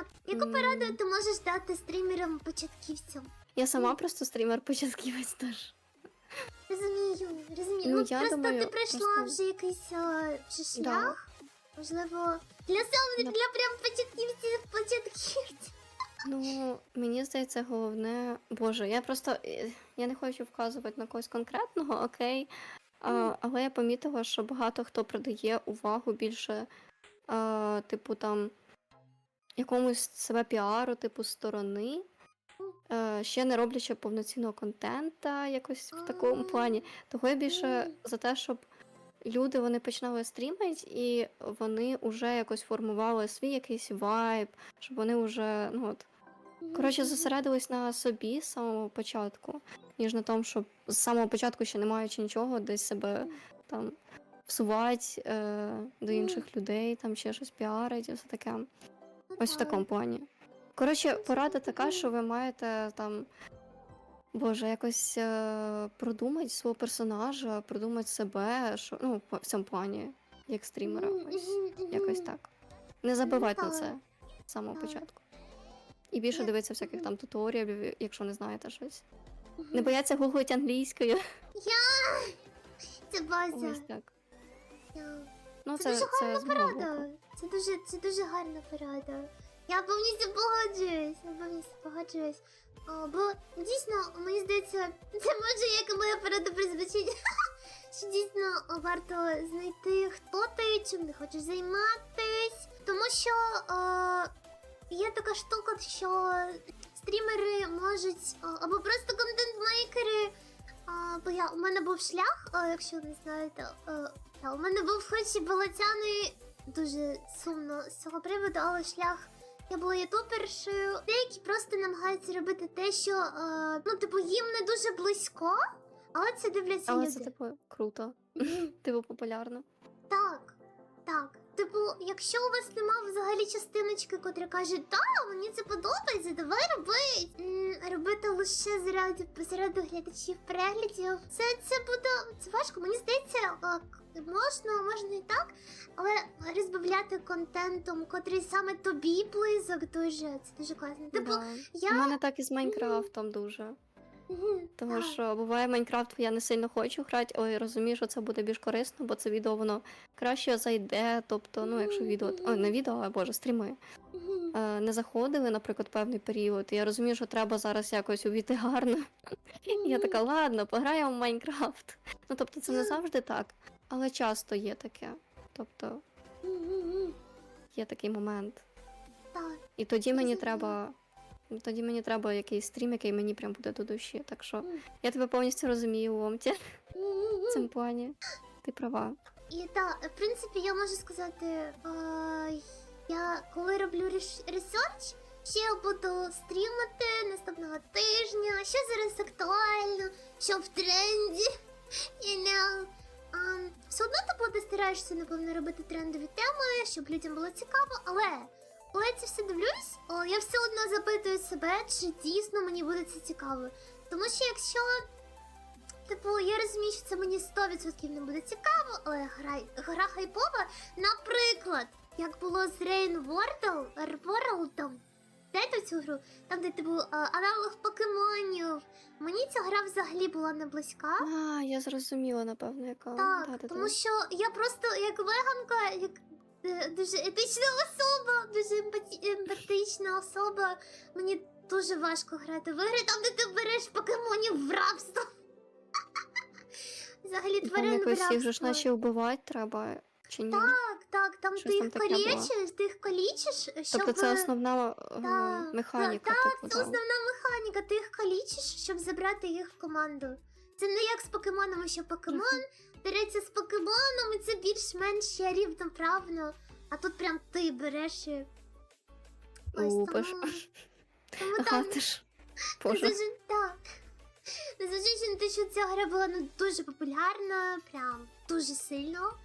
Так, яку пораду ти можеш дати стрімерам початківцям? Я сама просто стрімер початківець теж. Розумію, розумію. Ну, Ну, я просто думаю, ти пройшла просто- вже якийсь а, вже шлях. Да. Можливо, для Да. для прям початківців початківців. Ну, мені здається, головне. Боже, я просто е, я не хочу вказувати на когось конкретного, окей. А, але я помітила, що багато хто придає увагу більше, а, типу, там, якомусь себе піару, типу, сторони. е, Ще не роблячи повноцінного контента, якось в такому плані. Того я більше за те, щоб люди вони починали стрімити, і вони вже якось формували свій якийсь вайб, щоб вони вже, ну от, коротше, зосередились на собі з самого початку, ніж на тому, щоб з самого початку, ще не маючи нічого, десь себе там всувати е, до інших людей, там ще щось піарить, і все таке. Ось в такому плані. Коротше, порада така, що ви маєте там. Боже, якось е, продумати свого персонажа, продумати себе, що ну, в цьому плані, як стрімера. Ось якось так. Не забивайте на це з самого початку. І більше Я- дивитися всяких там туторіалів, якщо не знаєте щось. Не бояться гуглити англійською. Це база. Ось так. Я- Ну, Це це, дуже це, з. Порада. Це дуже, це дуже гарна порада. Я повністю погоджуюсь. Я повністю погоджуюсь. О, бо дійсно, мені здається, це може як і моя порада призвучить. Що дійсно варто знайти, хто ти, чим ти хочеш займатись. Тому що е, є така штука, що стрімери можуть а, або просто контент-мейкери. А, бо я у мене був шлях, а, якщо не знаєте, та, у мене був хоч і балацяний дуже сумно з цього приводу, але шлях. Я була ютубершею. Деякі просто намагаються робити те, що ну, типу, їм не дуже близько, але це дивляться Але люди. це типу круто, типу популярно. Так, так. Типу, якщо у вас нема взагалі частиночки, котра каже, та, мені це подобається, давай робить. Робити лише заради, заради глядачів переглядів. Це, це буде це важко. Мені здається, можна, можна і так, але розбавляти контентом, котрий саме тобі близок, дуже це дуже класно. Типу, да. я У мене так і з Майнкрафтом дуже. Тому що буває Майнкрафт, я не сильно хочу грати, але я розумію, що це буде більш корисно, бо це відео воно краще зайде. Тобто, ну якщо відео, ой, не відео, а боже, стріми е, не заходили, наприклад, певний період. Я розумію, що треба зараз якось увійти гарно. Я така, ладно, пограємо в Майнкрафт. Ну тобто, це не завжди так, але часто є таке. Тобто є такий момент. І тоді мені треба. Тоді мені треба якийсь стрім, який мені прям буде до душі. Так що я тебе повністю розумію, Омті, Мгм. в цьому плані. Ти права. І так, в принципі, я можу сказати, е, я коли роблю ресерч, ще буду стрімити наступного тижня, що зараз актуально, що в тренді. Know. А, все одно ти буде стараєшся, напевно, робити трендові теми, щоб людям було цікаво, але коли я це все дивлюсь, о, я все одно запитую себе, чи дійсно мені буде це цікаво. Тому що якщо Типу, я розумію, що це мені 100% не буде цікаво, але гра, гра хайпова, наприклад, як було з Rain World, World, Знаєте цю гру? Там, де типу аналог покемонів. Мені ця гра взагалі була не близька. А, я зрозуміла, напевно, яка. Так, Да-да-да. тому що я просто як веганка, як дуже етична особа, дуже емпатична особа. Мені дуже важко грати в ігри, там, де ти береш покемонів в рабство. Взагалі тварин в якось їх же ж наче вбивати треба, чи ні? Так, так, там Щось ти там їх таке було. калічиш, ти їх калічиш, щоб... Тобто це основна е, Так, механіка, Так, типу, це да. основна механіка. Ти їх калічиш, щоб забрати їх в команду. Це не як з покемонами, що покемон береться з покемоном, і це більш-менш рівноправно. А тут прям ти береш і. Ось Лупиш. тому, тому Ага, там ти ж. Боже. Незважаючи- так. Незважаючи на те, що ця гра була ну, дуже популярна, прям дуже сильно.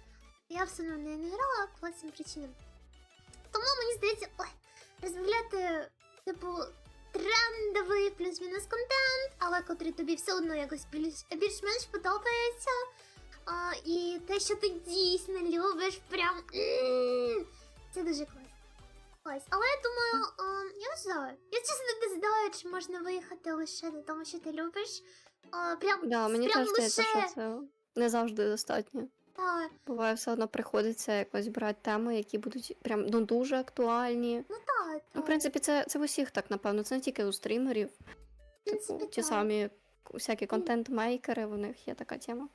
Я все одно в неї не грала по цим причинам. Тому мені здається, ой, розмовляти, типу, трендовий плюс-мінус контент, але котрий тобі все одно якось більш- більш-менш подобається. А, і те, що ти дійсно любиш, прям. Це дуже класно. Ось, але я думаю, а, я не знаю. Я чесно не знаю, чи можна виїхати лише на тому, що ти любиш. А, прям, Да, мені прям теж здається, що це не завжди достатньо. Та, Буває, все одно приходиться якось брати теми, які будуть прям ну дуже актуальні. ну так, Ну, в принципі, це, це в усіх так, напевно. Це не тільки у стрімерів. Типу, ті так. самі всякі контент-мейкери, у них є така тема.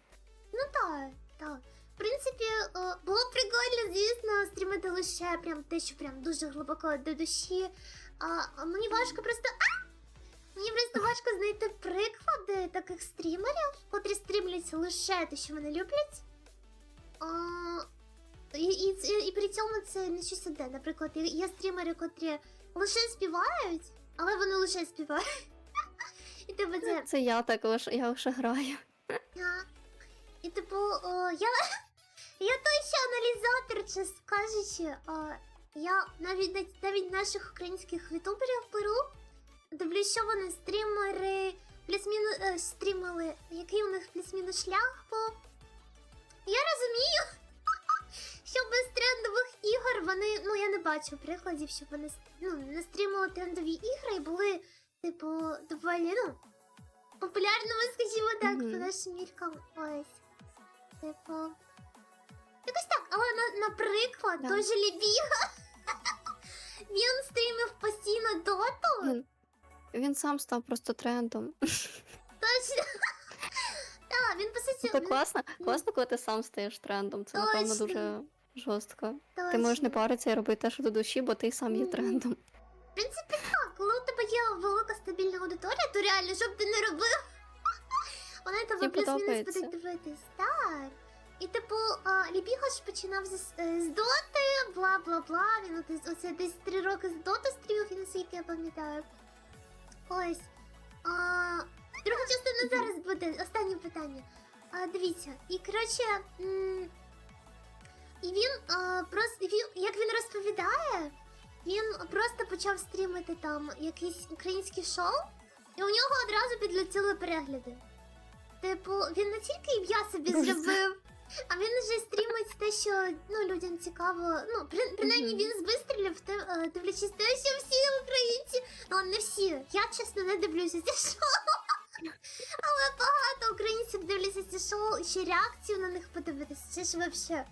Ну так, так. В принципі, е, було б прикольно, звісно, стрімити лише прям те, що прям дуже глибоко до душі. А, мені важко просто. Мені просто важко знайти приклади таких стрімерів, котрі стрімлять лише те, що вони люблять. А, і, і, і при цьому це не щось одне. Наприклад, є- стрімери, котрі лише співають, але вони лише співають. І тебе це Це я так лише я лише граю. я... І типу, о, я. Я той ще аналізатор, чесно кажучи. О, я навіть навіть- навіть наших українських ютуберів беру. Дивлюсь, що вони стрімери, плюс-мінус е, стрімили, який у них плюс-мінус шлях був. Я розумію, що без трендових ігор вони. Ну я не бачу прикладів, щоб вони ну, не стрімили трендові ігри і були, типу, доволі, ну, популярними, скажімо так, Мгм. по нашим міркам. Ось. Типу. Якось так, але на, наприклад, Да. той же Лібіга. Він стрімив постійно доту. Він, він сам став просто трендом. Суті. Це класно, класно, коли ти сам стаєш трендом. Це напевно Точно. дуже жорстко. Ти можеш не паритися і робити те, що до душі, бо ти сам є трендом. В принципі, так, коли у тебе є велика стабільна аудиторія, то реально, що б ти не робив, вони тебе Їм плюс-мінус подобається. будуть дивитись. Так. І типу, а, ж починав з, з доти, бла-бла-бла. Він от, із- оце десь три роки з доти стрімив, і наскільки я пам'ятаю. Ось. А, друга частина зараз буде. Останнє питання. А, дивіться, і коротше. І він а, просто він, як він розповідає, він просто почав стрімити там якісь українські шоу, і у нього одразу підлетіли перегляди. Типу, він не тільки ім'я собі зробив, а він вже стрімить те, що ну, людям цікаво. Ну, при, принаймні він вистрілив, те, е, дивлячись те, що всі українці. Ну, не всі. Я чесно не дивлюся ці шоу. Але багато українців дивляться ці шоу, і ще реакцію на них подивитися. Це ж вообще.